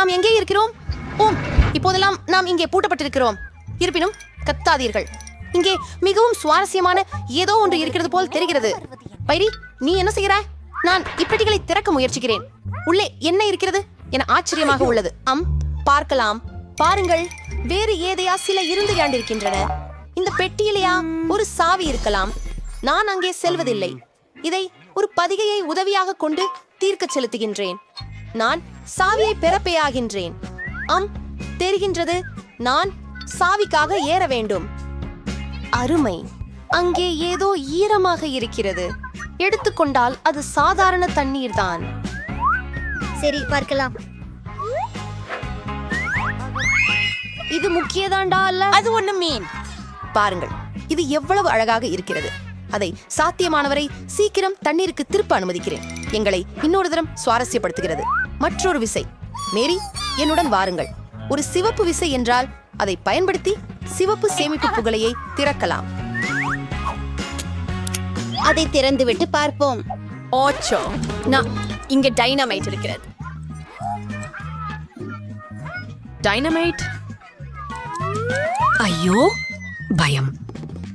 நாம் எங்கே இருக்கிறோம்? ஓம். இப்போதெல்லாம் நாம் இங்கே பூட்டப்பட்டிருக்கிறோம். இருப்பினும் கத்தாதீர்கள். இங்கே மிகவும் சுவாரஸ்யமான ஏதோ ஒன்று இருக்கிறது போல் தெரிகிறது. பைரி நீ என்ன செய்கிறாய்? நான் இப்பெட்டிகளை திறக்க முயற்சிக்கிறேன். உள்ளே என்ன இருக்கிறது? என ஆச்சரியமாக உள்ளது. அம் பார்க்கலாம். பாருங்கள் வேறு ஏதையா சில இருந்து யாண்டிருக்கின்றன. இந்த பெட்டியிலேயா ஒரு சாவி இருக்கலாம். நான் அங்கே செல்வதில்லை. இதை ஒரு பதிகையை உதவியாக கொண்டு தீர்க்க செலுத்துகின்றேன். நான் சாவியை பெறப்பேயாகின்றேன். அம் தெரிகின்றது நான் சாவிக்காக ஏற வேண்டும். அருமை. அங்கே ஏதோ ஈரமாக இருக்கிறது. எடுத்துக்கொண்டால் அது சாதாரண தண்ணீர் தான். சரி பார்க்கலாம். இது முக்கியதாண்டா அல்ல? அது ஒண்ணு மீன். பாருங்கள் இது எவ்வளவு அழகாக இருக்கிறது. அதை சாத்தியமானவரை சீக்கிரம் தண்ணீருக்கு திருப்ப அனுமதிக்கிறேன். எங்களை இன்னொரு தரம் சுவாரஸ்யப்படுத்துகிறது. மற்றொரு விசை. மேரி என்னுடன் வாருங்கள். ஒரு சிவப்பு விசை என்றால் அதை பயன்படுத்தி சிவப்பு சேமிப்பு புகழையை திறக்கலாம். அதை திறந்துவிட்டு பார்ப்போம். ஓச்சோ நான் இங்க டைனமைட் இருக்கிறது. டைனமைட்? ஐயோ பயம்.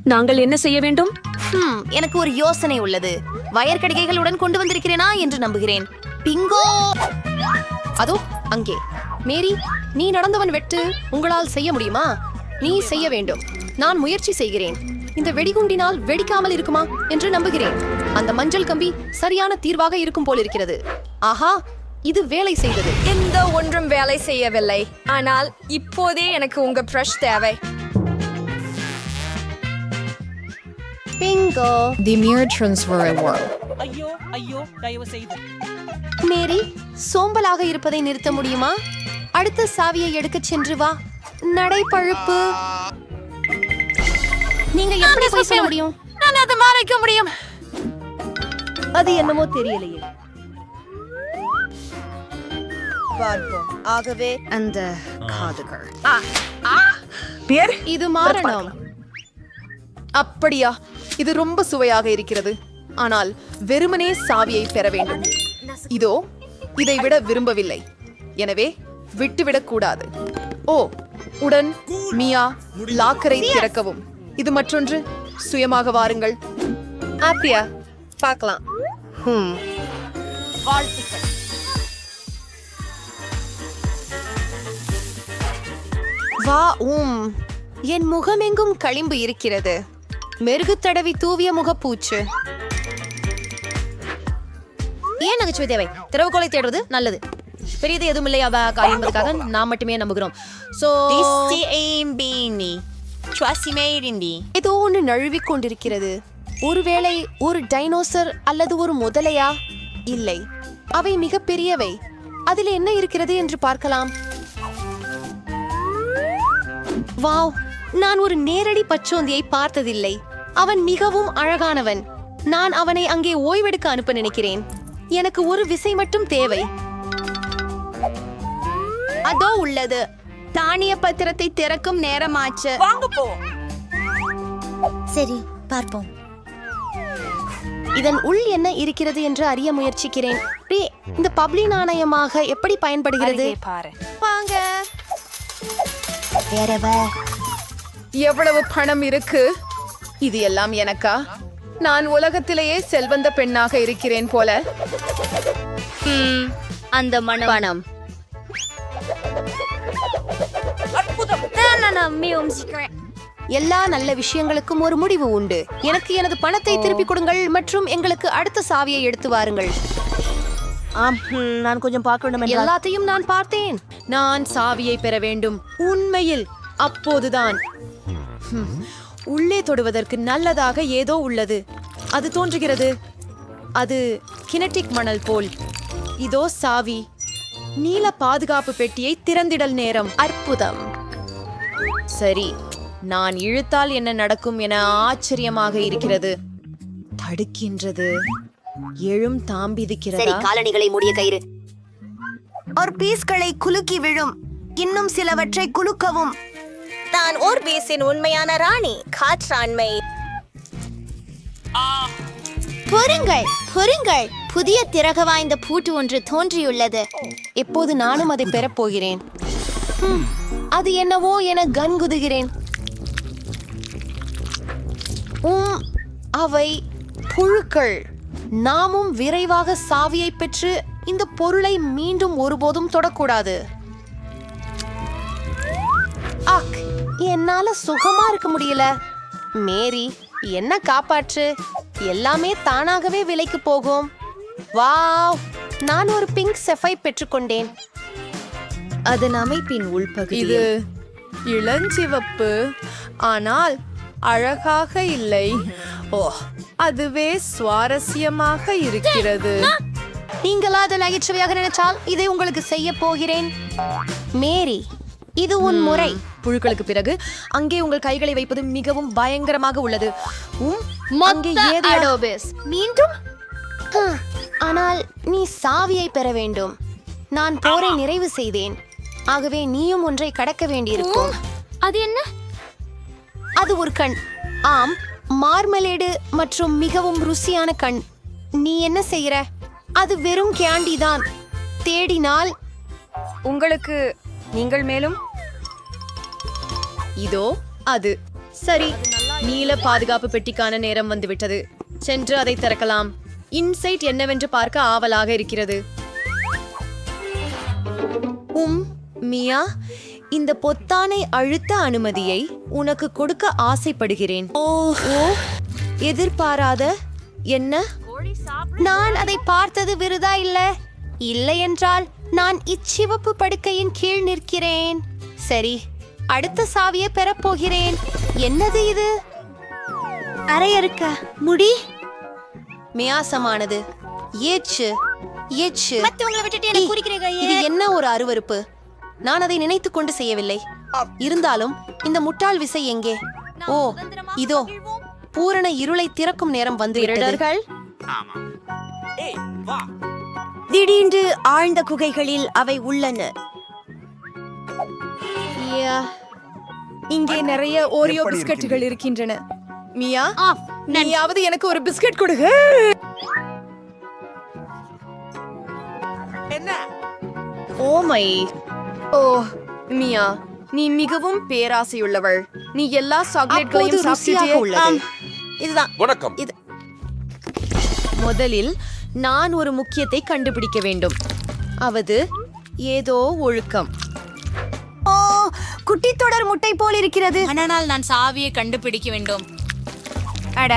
நாங்கள் என்ன செய்ய வேண்டும்? ஹம், எனக்கு ஒரு யோசனை உள்ளது. வயர் கடிகைகளுடன் கொண்டு வந்திருக்கிறேனா என்று நம்புகிறேன். பிங்கோ! அதோ அங்கே. மேரி நீ நடந்தவன் வெட்டு உங்களால் செய்ய முடியுமா? நீ செய்ய வேண்டும். நான் முயற்சி செய்கிறேன். இந்த வெடிகுண்டினால் வெடிக்காமல் இருக்குமா என்று நம்புகிறேன். அந்த மஞ்சள் கம்பி சரியான தீர்வாக இருக்கும் போல் இருக்கிறது. ஆஹா இது வேலை செய்தது. எந்த ஒன்றும் வேலை செய்யவில்லை. ஆனால் இப்போதே எனக்கு உங்க ப்ரஷ் தேவை. பிங்கோ! Mirror transfer world. ஐயோ ஐயோ தயவு செய்து. மேரி சோம்பலாக இருப்பதை நிறுத்த முடியுமா? அடுத்த சாவியை எடுக்கச் சென்று வா. நடைப்பழுப்பு. நீங்க எப்படி போய் சொல்ல முடியும்? நான் அதை மறைக்க முடியும். அது என்னமோ தெரியலையே. பார்ப்போம். ஆகவே அந்த காதுகள். இது மாறணும். அப்படியா? இது ரொம்ப சுவையாக இருக்கிறது. ஆனால் வெறுமனே சாவியை பெற வேண்டும். இதோ இதை விட விரும்பவில்லை. எனவே விட்டுவிடக் கூடாது. ஓ உடன் மியா லாக்கரை திறக்கவும். இது மற்றொன்று. சுயமாக வாருங்கள். ஆப்பியா பார்க்கலாம். ஹம். வா உம் என் முகமெங்கும் களிம்பு இருக்கிறது. மெருகு தடவி தூவிய முகப்பூச்சு. ஏன் நகைச்சுவை தேவை? திறவுகோலை தேடுறது நல்லது. பெரியது எதுவும் இல்லை அவ என்பதற்காக நாம் மட்டுமே நம்புகிறோம். சோ ஏதோ ஒன்று நழுவிக் கொண்டிருக்கிறது. ஒருவேளை ஒரு டைனோசர் அல்லது ஒரு முதலையா? இல்லை. அவை மிக பெரியவை. அதில் என்ன இருக்கிறது என்று பார்க்கலாம். வாவ்! நான் ஒரு நேரடி பச்சோந்தியை பார்த்ததில்லை. அவன் மிகவும் அழகானவன். நான் அவனை அங்கே ஓய்வெடுக்க அனுப்ப நினைக்கிறேன். எனக்கு ஒரு விசை மட்டும் தேவை. அதோ உள்ளது. தானிய பத்திரத்தை திறக்கும் நேரமாச்சு. வாங்க போ. சரி பார்ப்போம். இதன் உள் என்ன இருக்கிறது என்று அறிய முயற்சிக்கிறேன். இந்த பப்ளி நாணயமாக எப்படி பயன்படுகிறது? வாங்க. எவ்வளவு பணம் இருக்கு? இது எல்லாம் எனக்கா? நான் உலகத்திலேயே செல்வந்த பெண்ணாக இருக்கிறேன் போல. அந்த மனம். எல்லா நல்ல விஷயங்களுக்கும் ஒரு முடிவு உண்டு. எனக்கு எனது பணத்தை திருப்பிக் கொடுங்கள் மற்றும் எங்களுக்கு அடுத்த சாவியை எடுத்து வாருங்கள். ஆம் நான் கொஞ்சம் பார்க்க வேண்டும் எல்லாத்தையும் நான் பார்த்தேன். நான் சாவியை பெற வேண்டும். உண்மையில் அப்போதுதான். உள்ளே தொடுவதற்கு நல்லதாக ஏதோ உள்ளது. அது தோன்றுகிறது. அது கினட்டிக் மணல் போல். இதோ சாவி. நீல பாதுகாப்பு பெட்டியை திறந்திடல் நேரம். அற்புதம். சரி நான் இழுத்தால் என்ன நடக்கும் என ஆச்சரியமாக இருக்கிறது. தடுக்கின்றது. எழும் தாம்பிதிக்கிறதா? காலணிகளை மூடிய கயிறு. ஒரு பீஸ்களை குலுக்கி விழும். இன்னும் சிலவற்றை குலுக்கவும். நான் ஓர் பீஸின் உண்மையான ராணி காற்றாண்மை. பொறுங்கள் பொறுங்கள். புதிய திறக வாய்ந்த பூட்டு ஒன்று தோன்றியுள்ளது. எப்போது நானும் அதை பெறப் போகிறேன். ஹம், அது என்னவோ என கன்குதுகிறேன் உம், அவை புழுக்கள். நாமும் விரைவாக சாவியை பெற்று இந்த பொருளை மீண்டும் ஒருபோதும் தொடக்கூடாது. ஆக். என்னால சுகமா இருக்க முடியல. மேரி என்ன காப்பாற்று? எல்லாமே தானாகவே விலைக்கு போகும். வாவ்! நான் ஒரு பிங்க் செஃபை பெற்றுக்கொண்டேன். அதன் அமைப்பின் உள்பகுதி இது இளஞ்சிவப்பு. ஆனால் அழகாக இல்லை. ஓ அதுவே சுவாரஸ்யமாக இருக்கிறது. நீங்களா அதை நகைச்சுவையாக நினைச்சால் இதை உங்களுக்கு செய்ய போகிறேன். மேரி இது உன் முறை. புழுக்களுக்கு பிறகு அங்கே உங்கள் கைகளை வைப்பது மிகவும் பயங்கரமாக உள்ளது. உம், அங்கே ஏதோ அடோபிஸ். மீண்டும்? ஆ, ஆனால் நீ சாவியை பெற வேண்டும். நான் போரை நிறைவு செய்தேன். ஆகவே நீயும் ஒன்றை கடக்க வேண்டியிருக்கும். அது என்ன? அது ஒரு கண். ஆம் மார்மலேடு மற்றும் மிகவும் ருசியான கண். நீ என்ன செய்யற அது வெறும் கேண்டி தான். தேடினால் உங்களுக்கு நீங்கள் மேலும் இதோ அது. சரி நீல பாதுகாப்பு பெட்டிக்கான நேரம் வந்துவிட்டது. சென்று அதை திறக்கலாம். இன்சைட் என்னவென்று பார்க்க ஆவலாக இருக்கிறது. உம் மியா இந்த பொத்தானை அழுத்த அனுமதியை உனக்கு கொடுக்க ஆசைப்படுகிறேன். ஓ. எதிர்பாராத என்ன? நான் அதை பார்த்தது விருதா இல்ல? இல்லை என்றால் நான் இச்சிவப்பு படுக்கையின் கீழ் நிற்கிறேன். சரி அடுத்த சாவியை பெறப் போகிறேன். என்னது இது? அரையறுக்க முடி? மியாசமானது. ஏச்சு ஏச்சு. மத்தவங்களை விட்டுட்டு என்ன குறிக்கிறீங்க இது என்ன ஒரு அருவருப்பு? நான் அதை நினைத்துக் கொண்டு செய்யவில்லை. இருந்தாலும் இந்த முட்டாள் விசை எங்கே? ஓ இதோ. பூரண இருளை திறக்கும் நேரம் வந்து திருடர்கள். ஏய் வா. திடீர்னு ஆழ்ந்த குகைகளில் அவை உள்ளன. இங்கே நிறைய ஓரியோ பிஸ்கட்டுகள் இருக்கின்றன. மியா நீயாவது எனக்கு ஒரு பிஸ்கட் கொடுங்க. என்ன? ஓமை ஓ மியா நீ மிகவும் பேராசையுள்ளவள். நீ எல்லா சாக்லேட்களையும் உள்ளது. இதுதான். வணக்கம். இது முதலில் நான் ஒரு முக்கியத்தை கண்டுபிடிக்க வேண்டும். அவது ஏதோ ஒழுக்கம். குட்டி தொடர் முட்டை போல் இருக்கிறது. ஆனால் நான் சாவியை கண்டுபிடிக்க வேண்டும். அட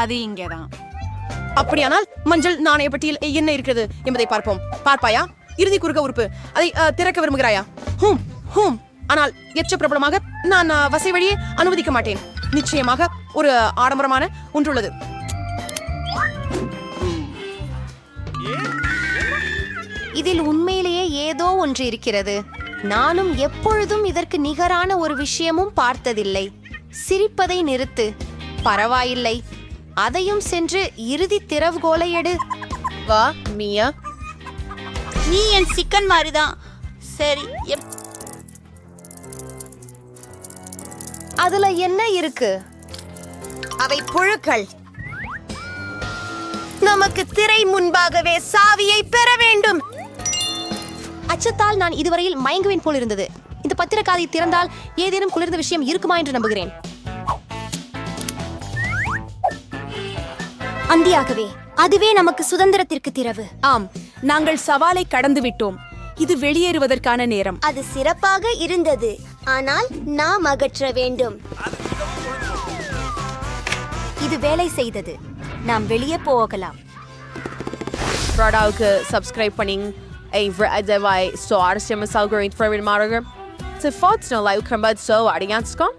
அது இங்கேதான். அப்படியானால் மஞ்சள் நாணய பெட்டியில் என்ன இருக்கிறது என்பதை பார்ப்போம். பார்ப்பாயா? இறுதி குறுக்க உறுப்பு. அதை திறக்க விரும்புகிறாயா? ஹூம் ஹூம். ஆனால் எச்ச பிரபலமாக நான் வசை வழியே அனுமதிக்க மாட்டேன். நிச்சயமாக ஒரு ஆடம்பரமான ஒன்றுள்ளது. இதில் உண்மையிலேயே ஏதோ ஒன்று இருக்கிறது. நானும் எப்பொழுதும் இதற்கு நிகரான ஒரு விஷயமும் பார்த்ததில்லை. சிரிப்பதை நிறுத்து. பரவாயில்லை. அதையும் சென்று இறுதி திறவுகோலை எடு. வா மியா. நீ என் சிக்கன் மாதிரிதான் சரி அதுல என்ன இருக்கு? அவை புழுக்கள். நமக்கு திரை முன்பாகவே சாவியை பெற வேண்டும். அச்சத்தால் நான் இதுவரையில் மயங்குவேன் போல் இருந்தது இந்த பத்திரக்காதை திறந்தால் ஏதேனும் குளிர்ந்த விஷயம் இருக்குமா என்று நம்புகிறேன். அந்தியாகவே அதுவே நமக்கு சுதந்திரத்திற்கு திறவு. ஆம் நாங்கள் சவாலை கடந்து விட்டோம். இது வெளியேறுவதற்கான நேரம். அது சிறப்பாக இருந்தது. ஆனால் நாம் அகற்ற வேண்டும். இது வேலை செய்தது. நாம் வெளியே போகலாம். ப்ராடாவுக்கு subscribe evra, vai soar, chama-se algoritmo para ir Margaret. Se fotos não lá, o Crambuds soa, arigatsukon.